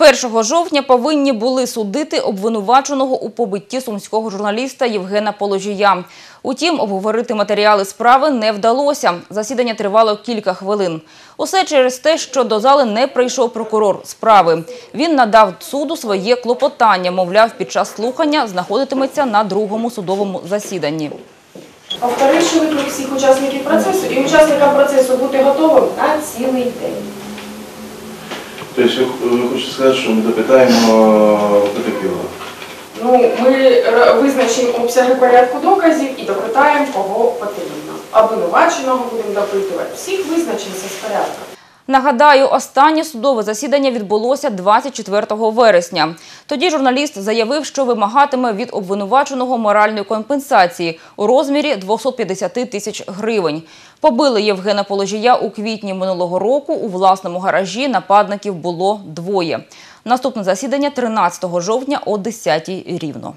1 жовтня повинні були судити обвинуваченого у побитті сумського журналіста Євгена Положія. Утім, обговорити матеріали справи не вдалося. Засідання тривало кілька хвилин. Усе через те, що до зали не прийшов прокурор справи. Він надав суду своє клопотання, мовляв, під час слухання знаходитиметься на другому судовому засіданні. Повторивши виклик всіх учасників процесу і учасникам процесу бути готовим на цілий день. Тобто ви хочете сказати, що ми допитаємо потерпілого? Ну, ми визначимо обсяги порядку доказів і допитаємо, кого потрібно. Обвинуваченого будемо допитувати. Всіх визначимося з порядком. Нагадаю, останнє судове засідання відбулося 24 вересня. Тоді журналіст заявив, що вимагатиме від обвинуваченого моральної компенсації у розмірі 250 тисяч гривень. Побили Євгена Положія у квітні минулого року. У власному гаражі нападників було двоє. Наступне засідання 13 жовтня о 10 рівно.